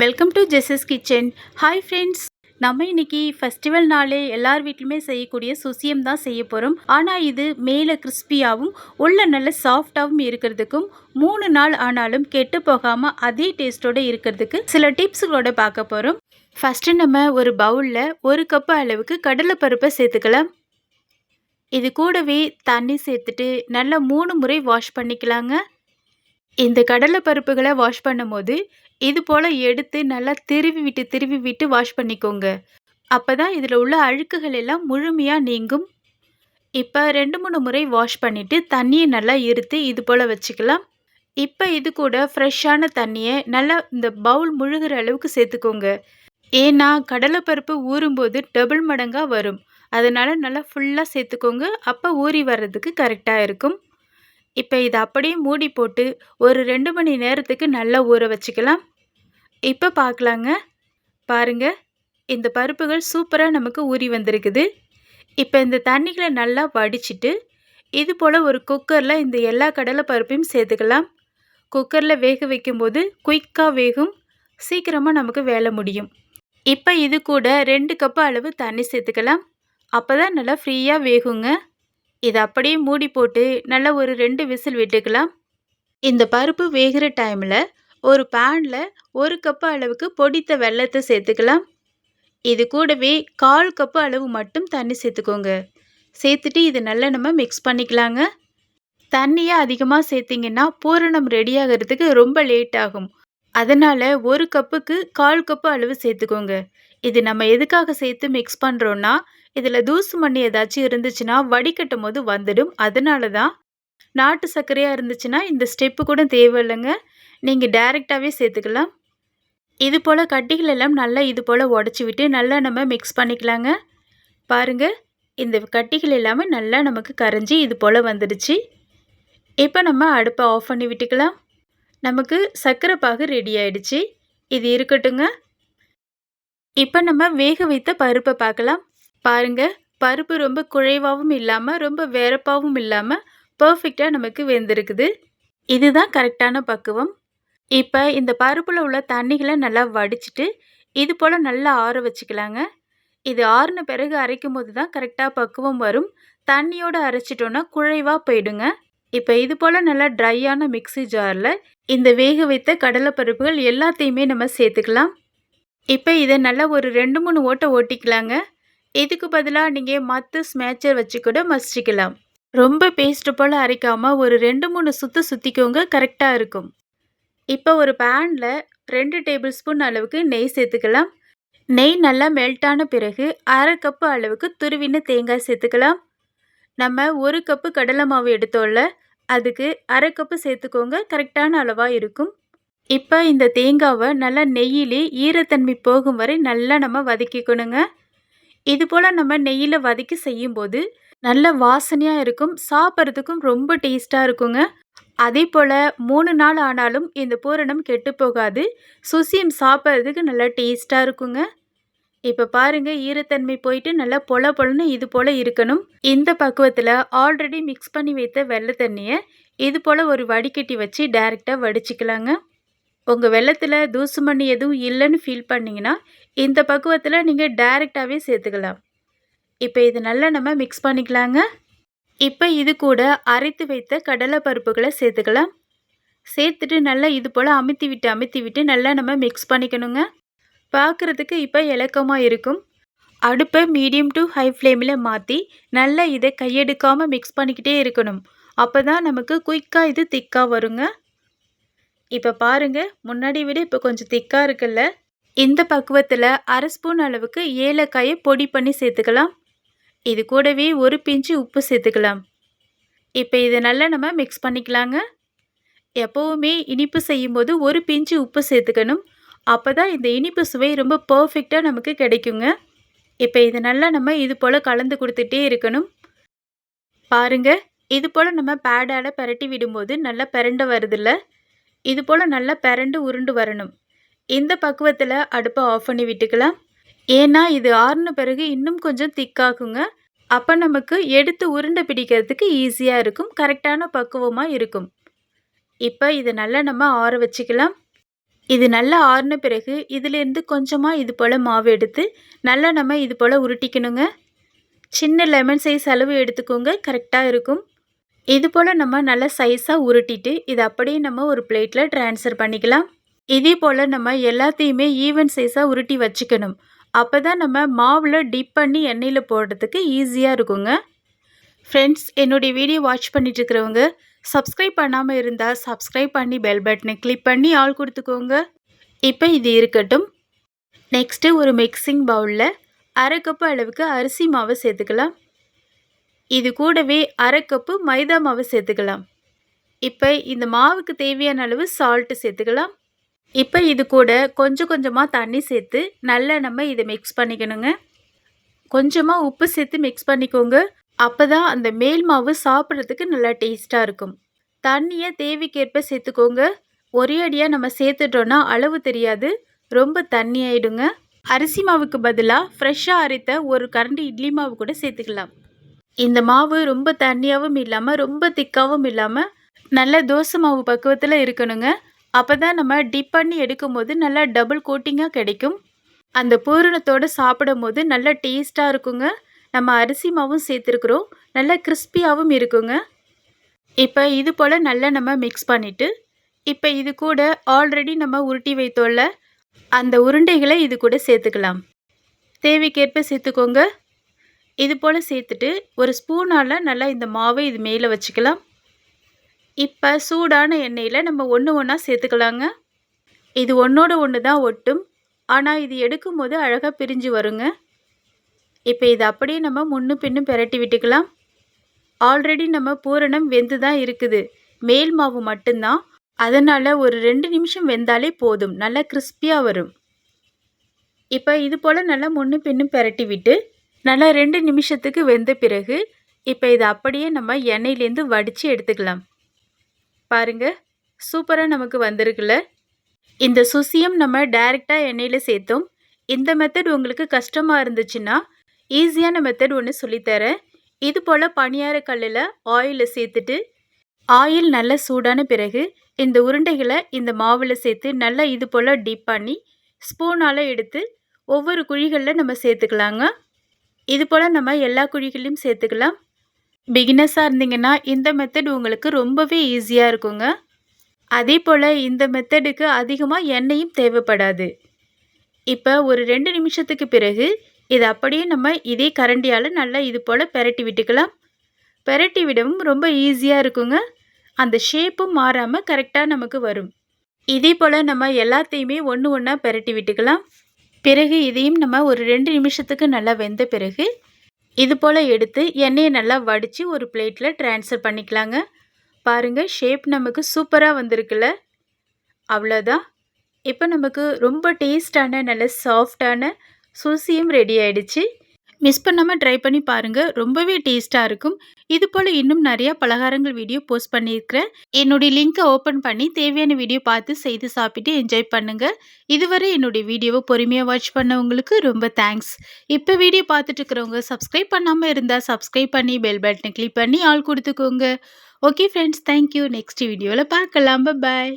Welcome to Jesus kitchen hi friends நம்ம இன்னைக்கு festival நாளே எல்லார் வீட்லையுமே செய்யக்கூடிய சுசியம் தான் செய்ய போகிறோம் ஆனால் இது மேலே கிறிஸ்பியாகவும் உள்ள நல்ல சாஃப்டாகவும் இருக்கிறதுக்கும் மூணு நாள் ஆனாலும் கெட்டு போகாமல் அதே டேஸ்ட்டோடு இருக்கிறதுக்கு சில டிப்ஸுகளோட பார்க்க போகிறோம் ஃபஸ்ட்டு நம்ம ஒரு பவுலில் ஒரு கப்பு அளவுக்கு கடலைப்பருப்பை சேர்த்துக்கலாம். இது கூடவே தண்ணி சேர்த்துட்டு நல்லா மூணு முறை வாஷ் பண்ணிக்கலாங்க. இந்த கடலை பருப்புகளை வாஷ் பண்ணும்போது இது போல் எடுத்து நல்லா திருவி விட்டு திருவி விட்டு வாஷ் பண்ணிக்கோங்க. அப்போ தான் இதில் உள்ள அழுக்குகள் எல்லாம் முழுமையாக நீங்கும். இப்போ ரெண்டு மூணு முறை வாஷ் பண்ணிவிட்டு தண்ணியை நல்லா இருத்து இது போல் வச்சுக்கலாம். இப்போ இது கூட ஃப்ரெஷ்ஷான தண்ணியை நல்லா இந்த பவுல் முழுகிற அளவுக்கு சேர்த்துக்கோங்க. ஏன்னா கடலைப்பருப்பு ஊறும்போது டபுள் மடங்காக வரும். அதனால் நல்லா ஃபுல்லாக சேர்த்துக்கோங்க. அப்போ ஊறி வர்றதுக்கு கரெக்டாக இருக்கும். இப்போ இதை அப்படியே மூடி போட்டு ஒரு ரெண்டு மணி நேரத்துக்கு நல்லா ஊற வச்சுக்கலாம். இப்போ பார்க்கலாங்க பாருங்க இந்த பருப்புகள் சூப்பராக நமக்கு ஊறி வந்திருக்குது. இப்போ இந்த தண்ணிகளை நல்லா வடிச்சிட்டு இது போல் ஒரு குக்கரில் இந்த எல்லா கடலை பருப்பையும் சேர்த்துக்கலாம். குக்கரில் வேக வைக்கும்போது குயிக்காக வேகும். சீக்கிரமாக நமக்கு வேலை முடியும். இப்போ இது கூட ரெண்டு கப்பு அளவு தண்ணி சேர்த்துக்கலாம். அப்போ தான் நல்லா ஃப்ரீயாக வேகுங்க. இதை அப்படியே மூடி போட்டு நல்லா ஒரு ரெண்டு விசில் விட்டுக்கலாம். இந்த பருப்பு வேகிற டைமில் ஒரு பேனில் ஒரு கப்பு அளவுக்கு பொடித்த வெள்ளத்தை சேர்த்துக்கலாம். இது கூடவே கால் கப்பு அளவு மட்டும் தண்ணி சேர்த்துக்கோங்க. சேர்த்துட்டு இது நல்லா நம்ம மிக்ஸ் பண்ணிக்கலாங்க. தண்ணியை அதிகமாக சேர்த்திங்கன்னா பூரணம் ரெடி ஆகிறதுக்கு ரொம்ப லேட் ஆகும். அதனால் ஒரு கப்புக்கு கால் கப்பு அளவு சேர்த்துக்கோங்க. இது நம்ம எதுக்காக சேர்த்து மிக்ஸ் பண்ணுறோன்னா இதில் தூசு மண் ஏதாச்சும் இருந்துச்சுன்னா வடிகட்டும் போது வந்துடும். அதனால தான் நாட்டு சர்க்கரையாக இருந்துச்சுன்னா இந்த ஸ்டெப்பு கூட தேவையில்லைங்க. நீங்கள் டைரெக்டாகவே சேர்த்துக்கலாம். இது போல் கட்டிகள் எல்லாம் நல்லா இது போல் உடச்சி விட்டு நல்லா நம்ம மிக்ஸ் பண்ணிக்கலாங்க. பாருங்கள் இந்த கட்டிகள் எல்லாமே நல்லா நமக்கு கரைஞ்சி இது போல் வந்துடுச்சு. இப்போ நம்ம அடுப்பை ஆஃப் பண்ணி விட்டுக்கலாம். நமக்கு சர்க்கரை பாகு ரெடி ஆயிடுச்சு. இது இருக்கட்டுங்க. இப்போ நம்ம வேக வைத்த பருப்பை பார்க்கலாம். பாருங்க பருப்பு ரொம்ப குழைவாகவும் இல்லாமல் ரொம்ப வேறப்பாகவும் இல்லாமல் பர்ஃபெக்டாக நமக்கு வெந்திருக்குது. இதுதான் கரெக்டான பக்குவம். இப்போ இந்த பருப்பில் உள்ள தண்ணிகளை நல்லா வடிச்சிட்டு இது போல் நல்லா ஆற வச்சுக்கலாங்க. இது ஆறின பிறகு அரைக்கும் போது தான் கரெக்டாக பக்குவம் வரும். தண்ணியோடு அரைச்சிட்டோன்னா குழைவாக போயிடுங்க. இப்போ இது போல் நல்லா ட்ரையான மிக்ஸி ஜாரில் இந்த வேக வைத்த கடலைப்பருப்புகள் எல்லாத்தையுமே நம்ம சேர்த்துக்கலாம். இப்போ இதை நல்லா ஒரு ரெண்டு மூணு ஓட்டை ஓட்டிக்கலாங்க. இதுக்கு பதிலாக நீங்கள் மற்ற ஸ்மேச்சர் வச்சு கூட மசிச்சிக்கலாம். ரொம்ப பேஸ்ட்டு போல் அரைக்காமல் ஒரு ரெண்டு மூணு சுற்று சுற்றிக்கோங்க கரெக்டாக இருக்கும். இப்போ ஒரு பேனில் ரெண்டு டேபிள் ஸ்பூன் அளவுக்கு நெய் சேர்த்துக்கலாம். நெய் நல்லா மெல்ட்டான பிறகு அரை கப்பு அளவுக்கு துருவின தேங்காய் சேர்த்துக்கலாம். நம்ம ஒரு கப்பு கடலை மாவு எடுத்தோம்ல அதுக்கு அரை கப்பு சேர்த்துக்கோங்க கரெக்டான அளவாக இருக்கும். இப்போ இந்த தேங்காவை நல்லா நெய்யிலே ஈரத்தன்மை போகும் வரை நல்லா நம்ம வதக்கிக்கணுங்க. இது போல் நம்ம நெய்யில் வதக்கி செய்யும்போது நல்ல வாசனையாக இருக்கும் சாப்பிட்றதுக்கும் ரொம்ப டேஸ்ட்டாக இருக்குங்க. அதே போல் மூணு நாள் ஆனாலும் இந்த பூரணம் கெட்டு போகாது சுசியம் சாப்பிட்றதுக்கு நல்லா டேஸ்ட்டாக இருக்குங்க. இப்போ பாருங்கள் ஈரத்தன்மை போயிட்டு நல்லா பொல பொலன்னு இது போல் இருக்கணும். இந்த பக்குவத்தில் ஆல்ரெடி மிக்ஸ் பண்ணி வைத்த வெள்ளை தண்ணியை இது போல் ஒரு வடிகட்டி வச்சு டைரெக்டாக வடிச்சிக்கலாங்க. உங்கள் வெள்ளத்தில் தூசு மண்ணி எதுவும் இல்லைன்னு ஃபீல் பண்ணிங்கன்னா இந்த பக்குவத்தில் நீங்கள் டைரெக்டாகவே சேர்த்துக்கலாம். இப்போ இது நல்லா நம்ம மிக்ஸ் பண்ணிக்கலாங்க. இப்போ இது கூட அரைத்து வைத்த கடலை பருப்புகளை சேர்த்துக்கலாம். சேர்த்துட்டு நல்லா இது போல் அமுத்தி விட்டு அமுத்தி விட்டு நல்லா நம்ம மிக்ஸ் பண்ணிக்கணுங்க. பார்க்குறதுக்கு இப்போ இலக்கமாக இருக்கும். அடுப்பை மீடியம் டு ஹை ஃப்ளேமில் மாற்றி நல்லா இதை கையெடுக்காமல் மிக்ஸ் பண்ணிக்கிட்டே இருக்கணும். அப்போ தான் நமக்கு குயிக்காக இது திக்காக வருங்க. இப்போ பாருங்கள் முன்னாடி விட இப்போ கொஞ்சம் திக்காக இருக்குல்ல? இந்த பக்குவத்தில் அரை ஸ்பூன் அளவுக்கு ஏலக்காயை பொடி பண்ணி சேர்த்துக்கலாம். இது கூடவே ஒரு பிஞ்சு உப்பு சேர்த்துக்கலாம். இப்போ இதை நல்லா நம்ம மிக்ஸ் பண்ணிக்கலாங்க. எப்போவுமே இனிப்பு செய்யும்போது ஒரு பிஞ்சு உப்பு சேர்த்துக்கணும். அப்போ தான் இந்த இனிப்பு சுவை ரொம்ப பர்ஃபெக்டாக நமக்கு கிடைக்குங்க. இப்போ இதை நல்லா நம்ம இது போல் கலந்து கொடுத்துட்டே இருக்கணும். பாருங்கள் இது போல் நம்ம பேடால் பரட்டி விடும்போது நல்லா பிறண்டு வருதில்ல? இது போல் நல்லா பிரண்டு உருண்டு வரணும். இந்த பக்குவத்தில் அடுப்பை ஆஃப் பண்ணி விட்டுக்கலாம். ஏன்னா இது ஆறுன பிறகு இன்னும் கொஞ்சம் திக்காகுங்க. அப்போ நமக்கு எடுத்து உருண்டை பிடிக்கிறதுக்கு ஈஸியாக இருக்கும். கரெக்டான பக்குவமாக இருக்கும். இப்போ இதை நல்லா நம்ம ஆற வச்சுக்கலாம். இது நல்லா ஆறின பிறகு இதிலேருந்து கொஞ்சமாக இது போல் மாவு எடுத்து நல்லா நம்ம இது போல் உருட்டிக்கணுங்க. சின்ன லெமன் சைஸ் அளவு எடுத்துக்கோங்க. கரெக்டாக இருக்கும். இது போல் நம்ம நல்லா சைஸாக உருட்டிட்டு இது அப்படியே நம்ம ஒரு பிளேட்டில் ட்ரான்ஸ்ஃபர் பண்ணிக்கலாம். இதே போல் நம்ம எல்லாத்தையுமே ஈவன் சைஸாக உருட்டி வச்சுக்கணும். அப்போ தான் நம்ம மாவில் டிப் பண்ணி எண்ணெயில் போடுறதுக்கு ஈஸியாக இருக்குங்க. ஃப்ரெண்ட்ஸ் என்னுடைய வீடியோ வாட்ச் பண்ணிட்டுருக்கிறவங்க சப்ஸ்கிரைப் பண்ணாமல் இருந்தால் சப்ஸ்கிரைப் பண்ணி பெல் பட்டனை கிளிக் பண்ணி ஆள் கொடுத்துக்கோங்க. இப்போ இது இருக்கட்டும். நெக்ஸ்ட்டு ஒரு மிக்சிங் பவுலில் அரை கப்பு அளவுக்கு அரிசி மாவை சேர்த்துக்கலாம். இது கூடவே அரை கப்பு மைதா மாவு சேர்த்துக்கலாம். இப்போ இந்த மாவுக்கு தேவையான அளவு சால்ட்டு சேர்த்துக்கலாம். இப்போ இது கூட கொஞ்சம் கொஞ்சமாக தண்ணி சேர்த்து நல்லா நம்ம இதை மிக்ஸ் பண்ணிக்கணுங்க. கொஞ்சமாக உப்பு சேர்த்து மிக்ஸ் பண்ணிக்கோங்க. அப்போ தான் அந்த மேல் மாவு சாப்பிட்றதுக்கு நல்லா டேஸ்ட்டாக இருக்கும். தண்ணியை தேவைக்கேற்ப சேர்த்துக்கோங்க. ஒரே அடியாக நம்ம சேர்த்துட்டோன்னா அளவு தெரியாது. ரொம்ப தண்ணி ஆயிடுங்க. அரிசி மாவுக்கு பதிலாக ஃப்ரெஷ்ஷாக அரைத்த ஒரு கரண்டி இட்லி மாவு கூட சேர்த்துக்கலாம். இந்த மாவு ரொம்ப தண்ணியாகவும் இல்லாமல் ரொம்ப திக்காகவும் இல்லாமல் நல்ல தோசை மாவு பக்குவத்தில் இருக்கணுங்க. அப்போ தான் நம்ம டிப் பண்ணி எடுக்கும்போது நல்லா டபுள் கோட்டிங்காக கிடைக்கும். அந்த பூரணத்தோடு சாப்பிடும் போது நல்லா டேஸ்ட்டாக இருக்குங்க. நம்ம அரிசி மாவும் சேர்த்துருக்குறோம். நல்லா கிறிஸ்பியாகவும் இருக்குங்க. இப்போ இது போல் நல்லா நம்ம மிக்ஸ் பண்ணிவிட்டு இப்போ இது கூட ஆல்ரெடி நம்ம உருட்டி வைத்தோல்ல அந்த உருண்டைகளை இது கூட சேர்த்துக்கலாம். தேவைக்கேற்ப சேர்த்துக்கோங்க. இது போல் சேர்த்துட்டு ஒரு ஸ்பூனால் நல்லா இந்த மாவை இது மேலே வச்சுக்கலாம். இப்போ சூடான எண்ணெயில் நம்ம ஒன்று ஒன்றா சேர்த்துக்கலாங்க. இது ஒன்றோட ஒன்று தான் ஒட்டும். ஆனால் இது எடுக்கும்போது அழகாக பிரிஞ்சு வருங்க. இப்போ இது அப்படியே நம்ம முன்னு பின்னும் பெரட்டி விட்டுக்கலாம். ஆல்ரெடி நம்ம பூரணம் வெந்து தான் இருக்குது. மேல் மாவு மட்டும்தான். அதனால் ஒரு ரெண்டு நிமிஷம் வெந்தாலே போதும். நல்லா கிறிஸ்பியாக வரும். இப்போ இது போல் நல்லா முன்னு பின்னும் பெரட்டி விட்டு நல்லா ரெண்டு நிமிஷத்துக்கு வெந்த பிறகு இப்போ இதை அப்படியே நம்ம எண்ணெயிலேருந்து வடித்து எடுத்துக்கலாம். பாருங்கள் சூப்பராக நமக்கு வந்திருக்குல்ல? இந்த சுசியம் நம்ம டைரெக்டாக எண்ணெயில் சேர்த்தோம். இந்த மெத்தட் உங்களுக்கு கஷ்டமாக இருந்துச்சுன்னா ஈஸியான மெத்தட் ஒன்று சொல்லித்தரேன். இது போல் பணியார கல்லில் ஆயிலை சேர்த்துட்டு ஆயில் நல்லா சூடான பிறகு இந்த உருண்டைகளை இந்த மாவில் சேர்த்து நல்லா இது போல் டிப் பண்ணி ஸ்பூனால் எடுத்து ஒவ்வொரு குழிகளில் நம்ம சேர்த்துக்கலாங்க. இது போல் நம்ம எல்லா குழிகளையும் சேர்த்துக்கலாம். பிகினஸாக இருந்தீங்கன்னா இந்த மெத்தட் உங்களுக்கு ரொம்பவே ஈஸியாக இருக்குங்க. அதே போல் இந்த மெத்தடுக்கு அதிகமாக எண்ணெயும் தேவைப்படாது. இப்போ ஒரு ரெண்டு நிமிஷத்துக்கு பிறகு இது அப்படியே நம்ம இதே கரண்டியால் நல்லா இது போல் பெரட்டி விட்டுக்கலாம். பெரட்டி விடவும் ரொம்ப ஈஸியாக இருக்குங்க. அந்த ஷேப்பும் மாறாமல் கரெக்டாக நமக்கு வரும். இதே போல் நம்ம எல்லாத்தையுமே ஒன்று ஒன்றா பெரட்டி விட்டுக்கலாம். பிறகு இதையும் நம்ம ஒரு ரெண்டு நிமிஷத்துக்கு நல்லா வெந்த பிறகு இது போல் எடுத்து எண்ணெயை நல்லா வடித்து ஒரு பிளேட்டில் ட்ரான்ஸ்ஃபர் பண்ணிக்கலாங்க. பாருங்கள் ஷேப் நமக்கு சூப்பராக வந்திருக்குல்ல. அவ்வளோதான் இப்போ நமக்கு ரொம்ப டேஸ்டான நல்ல சாஃப்டான சூசியும் ரெடி ஆயிடுச்சு. மிஸ் பண்ணாமல் ட்ரை பண்ணி பாருங்கள் ரொம்பவே டேஸ்ட்டாக இருக்கும். இது போல் இன்னும் நிறையா பலகாரங்கள் வீடியோ போஸ்ட் பண்ணியிருக்கிறேன். என்னுடைய லிங்க்கை ஓப்பன் பண்ணி தேவையான வீடியோ பார்த்து செய்து சாப்பிட்டு என்ஜாய் பண்ணுங்கள் இதுவரை என்னுடைய வீடியோவை பொறுமையாக வாட்ச் பண்ணவங்களுக்கு ரொம்ப தேங்க்ஸ் இப்போ வீடியோ பார்த்துட்டு இருக்கிறவங்க சப்ஸ்கிரைப் பண்ணாமல் இருந்தால் சப்ஸ்கிரைப் பண்ணி பெல் பட்டனை கிளிக் பண்ணி ஆள் கொடுத்துக்கோங்க. ஓகே ஃப்ரெண்ட்ஸ் தேங்க்யூ நெக்ஸ்ட் வீடியோவில் பார்க்கலாம். பாய்